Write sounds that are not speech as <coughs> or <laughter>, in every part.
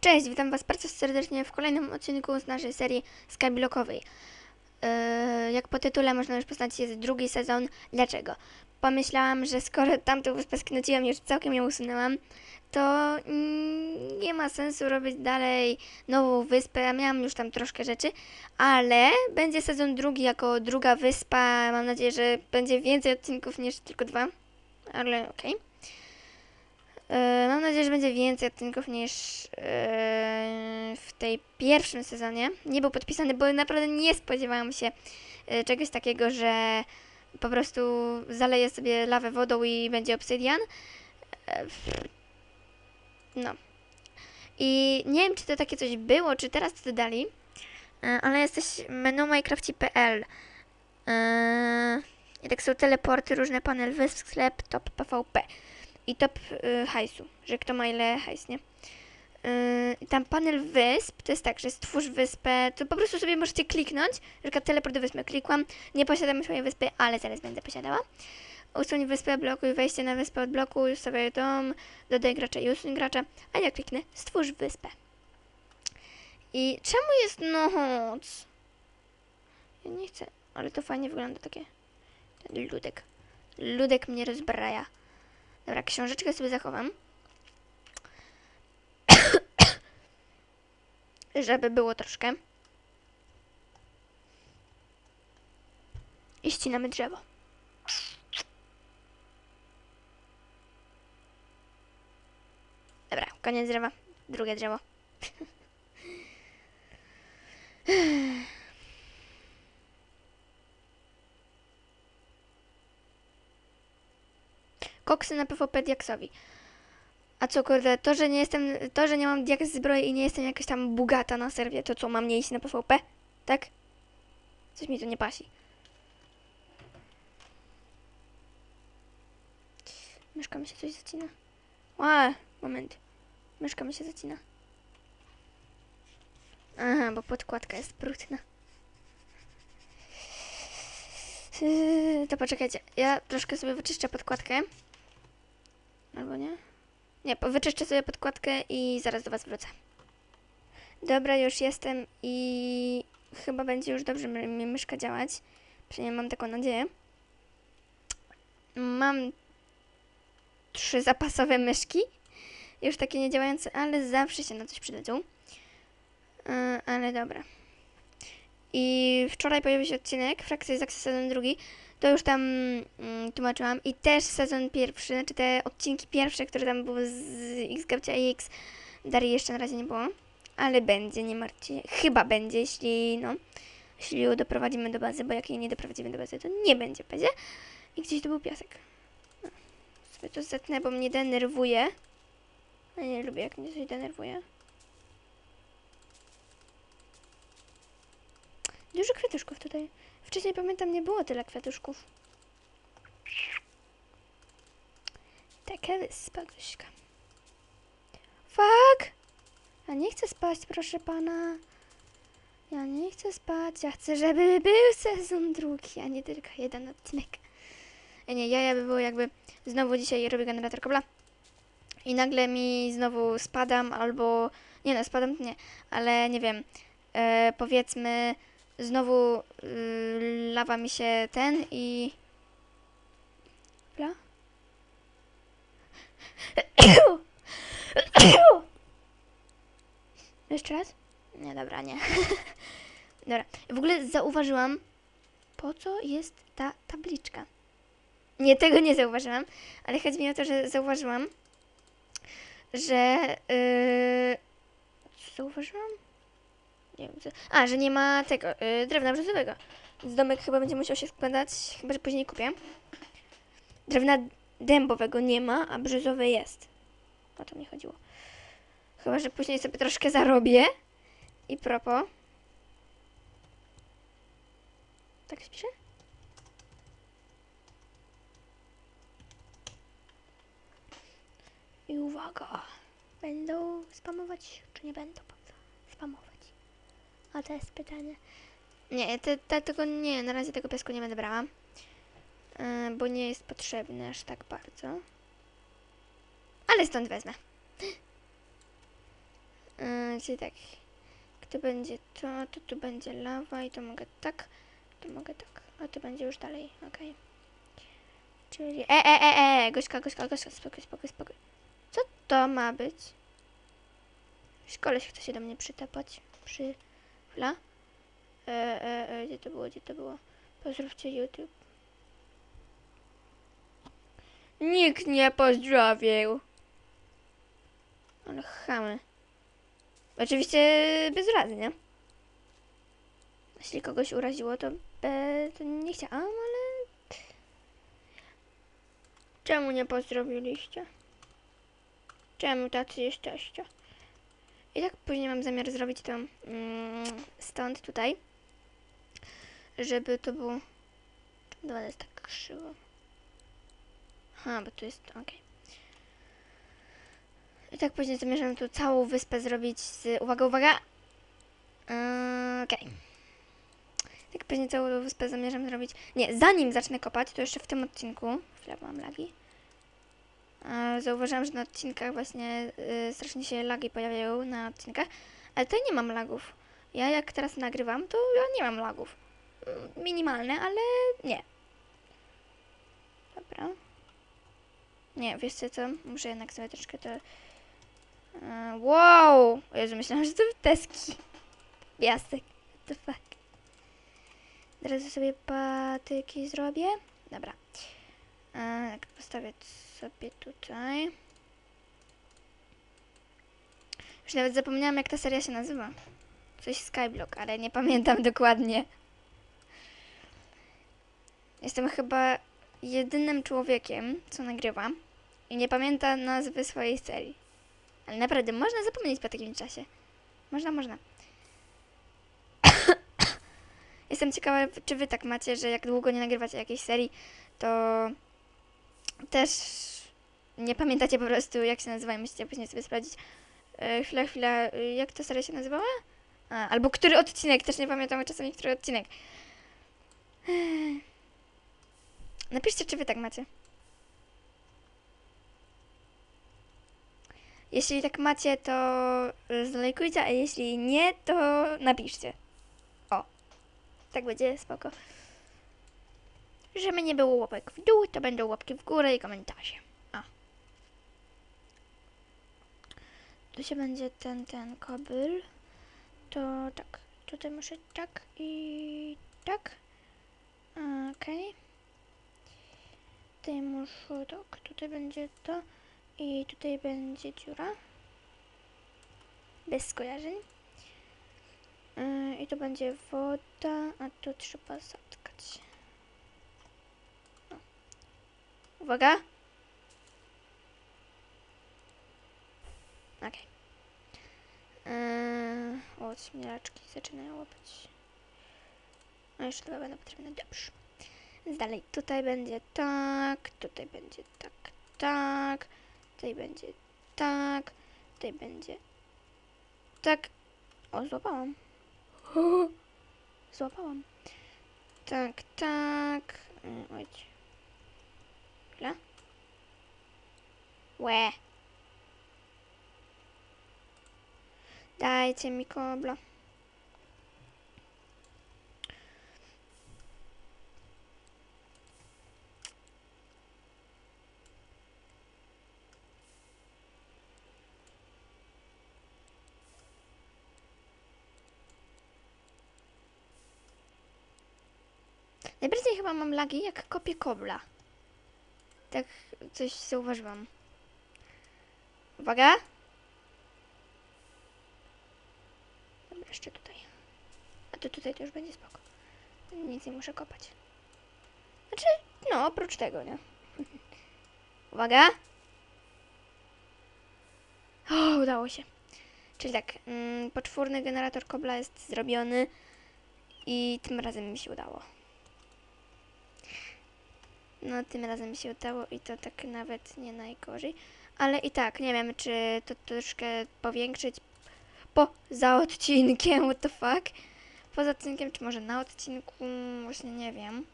Cześć, witam Was bardzo serdecznie w kolejnym odcinku z naszej serii Skyblokowej. Yy, jak po tytule można już poznać, jest drugi sezon. Dlaczego? Pomyślałam, że skoro tamtą wyspę sknociłam już całkiem ją usunęłam, to mm, nie ma sensu robić dalej nową wyspę. Ja miałam już tam troszkę rzeczy, ale będzie sezon drugi jako druga wyspa. Mam nadzieję, że będzie więcej odcinków niż tylko dwa, ale okej. E, Mam nadzieję, że będzie więcej odcinków niż e, w tej pierwszym sezonie. Nie był podpisany, bo naprawdę nie spodziewałam się e, czegoś takiego, że po prostu zaleję sobie lawę wodą i będzie obsydian. E, No. I nie wiem, czy to takie coś było, czy teraz to dodali, e, ale jesteś menu minecrafci.pl. E, I tak są teleporty, różne panel wysp, sklep, top PvP i top y, hajsu, że kto ma ile hajs, nie? Y, tam panel wysp, to jest tak, że stwórz wyspę, to po prostu sobie możecie kliknąć, że teleport do wyspy, klikłam, nie posiadam swojej wyspy, ale zaraz będę posiadała. Usuń wyspę, blokuj wejście na wyspę, odblokuj sobie dom, dodaj gracza i usuń gracza, a ja kliknę stwórz wyspę. I czemu jest noc? Ja nie chcę, ale to fajnie wygląda takie, ten ludek. Ludek mnie rozbraja. Dobra, książeczkę sobie zachowam. <coughs> Żeby było troszkę. I ścinamy drzewo. Dobra, koniec drzewa. Drugie drzewo. <laughs> Na PvP Diaksowi. A co kurde, to, że nie jestem, to, że nie mam Diaks zbroi i nie jestem jakaś tam bugata na serwie, to co, mam nie iść na PvP? Tak? Coś mi tu nie pasi. Myszka mi się coś zacina. A, moment. Myszka mi się zacina. Aha, bo podkładka jest brudna. Yy, To poczekajcie, ja troszkę sobie wyczyszczę podkładkę. Albo nie? Nie, wyczyszczę sobie podkładkę i zaraz do Was wrócę. Dobra, już jestem i chyba będzie już dobrze mi myszka działać. Przynajmniej mam taką nadzieję. Mam trzy zapasowe myszki. Już takie niedziałające, ale zawsze się na coś przydadzą. Yy, ale dobra. I wczoraj pojawił się odcinek Frakcja z Access sezon drugi. To już tam mm, tłumaczyłam. I też sezon pierwszy, znaczy te odcinki pierwsze, które tam były z X Gabcia i X. Darii jeszcze na razie nie było. Ale będzie, nie martwcie. Chyba będzie, jeśli no. Jeśli ją doprowadzimy do bazy, bo jak jej nie doprowadzimy do bazy, to nie będzie w bazie. I gdzieś to był piasek. No. Sobie to zetnę, bo mnie denerwuje. Ja nie lubię, jak mnie coś denerwuje. Dużo kwiatuszków tutaj. Wcześniej pamiętam, nie było tyle kwiatuszków. Taka wyspa, Gośka. Fuck! Ja nie chcę spać, proszę pana. Ja nie chcę spać. Ja chcę, żeby był sezon drugi, a nie tylko jeden odcinek. E, Nie, ja by było jakby znowu dzisiaj robię generator kobla i nagle mi znowu spadam albo... Nie no, spadam nie, ale nie wiem. E, powiedzmy znowu y, lawa mi się ten i... Pla? Jeszcze raz? Nie, dobra, nie. <laughs> dobra. W ogóle zauważyłam, po co jest ta tabliczka. Nie, tego nie zauważyłam, ale chodzi mi o to, że zauważyłam, że... Yy... Zauważyłam? Nie wiem, co... A, że nie ma tego, yy, drewna brzozowego. Więc domek chyba będzie musiał się składać, chyba, że później kupię. Drewna dębowego nie ma, a brzozowe jest. O to mi chodziło. Chyba, że później sobie troszkę zarobię. I propos. Tak spiszę? I uwaga. Będą spamować, czy nie będą spamować? A to jest pytanie. Nie, te, te, tego nie, na razie tego piasku nie będę brała. Yy, bo nie jest potrzebny aż tak bardzo. Ale stąd wezmę. Yy, Yy, czyli tak, to będzie to, to tu będzie lawa i to mogę tak, to mogę tak, a to będzie już dalej, okej. Czyli, e, e, e, e, Gośka, Gośka, Gośka, spokój, spokój, spokój. Co to ma być? Szkole się chce się do mnie przytapać, przy, chwila. E, e, e, gdzie to było, gdzie to było? Pozdrówcie YouTube. Nikt nie pozdrowił. Ale chamy. Oczywiście bez urazy, nie? Jeśli kogoś uraziło, to, e, to nie chciałam, ale... Czemu nie pozdrowiliście? Czemu tacy jesteście? I tak później mam zamiar zrobić to mm, stąd, tutaj. Żeby to było... Czemu to jest tak krzywo? Aha, bo tu jest... okej. I tak później zamierzam tu całą wyspę zrobić z... Uwaga, uwaga! Yy, Okej. Tak później całą wyspę zamierzam zrobić... Nie, zanim zacznę kopać, to jeszcze w tym odcinku... Chwilę, bo mam lagi. Zauważyłam, że na odcinkach właśnie y, strasznie się lagi pojawiają na odcinkach, ale tutaj nie mam lagów. Ja jak teraz nagrywam, to ja nie mam lagów. Mm, Minimalne, ale nie. Dobra. Nie, wiesz co? Muszę jednak sobie troszkę to... E, wow! Jezu, myślałam, że to deski. Piasek. What the fuck. Teraz sobie patyki zrobię. Dobra. Tak, postawię sobie tutaj. Już nawet zapomniałam, jak ta seria się nazywa. Coś Skyblock, ale nie pamiętam <laughs> dokładnie. Jestem chyba jedynym człowiekiem, co nagrywa i nie pamięta nazwy swojej serii. Ale naprawdę, można zapomnieć po takim czasie. Można, można. <coughs> Jestem ciekawa, czy wy tak macie, że jak długo nie nagrywacie jakiejś serii, to też nie pamiętacie po prostu, jak się nazywa i musicie później sobie sprawdzić. E, chwila, chwila, e, jak ta seria się nazywała? A, albo który odcinek, też nie pamiętam czasami, który odcinek. Ech. Napiszcie, czy wy tak macie. Jeśli tak macie, to zalajkujcie, a jeśli nie, to napiszcie. O, tak będzie spoko. Żeby nie było łapek w dół, to będą łapki w górę i komentarze. O. Tu się będzie ten, ten kobyl. To tak, tutaj muszę tak i tak. Okej. Tutaj muszę tak, tutaj będzie to i tutaj będzie dziura. Bez skojarzeń. Yy, I to będzie woda, a tu trzeba zatkać. O. Uwaga. Okej. Yy, o, śmielaczki zaczynają łapać. No jeszcze chyba będą potrzebne. Dobrze. Więc dalej, tutaj będzie tak, tutaj będzie tak, tak, tutaj będzie tak, tutaj będzie tak. O, złapałam. O, <gasps> złapałam. Tak, tak. Mm, Oj. Chwila. Łe. Dajcie mi kobla. Najbardziej chyba mam lagi, jak kopię kobla. Tak coś zauważyłam. Uwaga. Dobra, jeszcze tutaj. A to tutaj to już będzie spoko. Nic nie muszę kopać. Znaczy, no, oprócz tego, nie? <laughs> Uwaga. O, udało się. Czyli tak, mm, poczwórny generator kobla jest zrobiony i tym razem mi się udało. No, tym razem mi się udało i to tak nawet nie najgorzej. Ale i tak, nie wiem, czy to troszkę powiększyć poza odcinkiem, what the fuck. Poza odcinkiem, czy może na odcinku, właśnie nie wiem.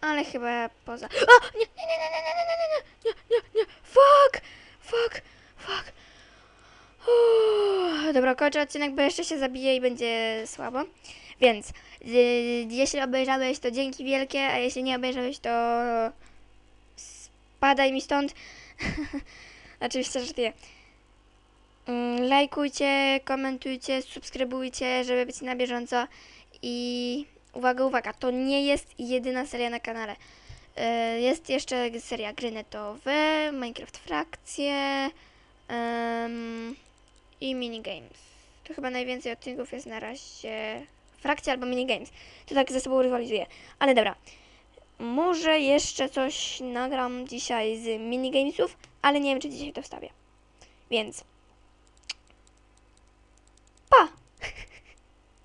Ale chyba poza... O! Nie, nie, nie, nie, nie, nie, nie, nie, nie, nie, nie, fuck, fuck, fuck. O, dobra, kończę odcinek, bo jeszcze się zabije i będzie słabo. Więc y, jeśli obejrzałeś, to dzięki wielkie, a jeśli nie obejrzałeś, to spadaj mi stąd. <laughs> Oczywiście, że ty. Mm, Lajkujcie, komentujcie, subskrybujcie, żeby być na bieżąco. I uwaga, uwaga, to nie jest jedyna seria na kanale. Y, Jest jeszcze seria gry netowe, Minecraft Frakcje em, i minigames. To chyba najwięcej odcinków jest na razie frakcja albo minigames. To tak ze sobą rywalizuje. Ale dobra. Może jeszcze coś nagram dzisiaj z minigamesów, ale nie wiem, czy dzisiaj to wstawię. Więc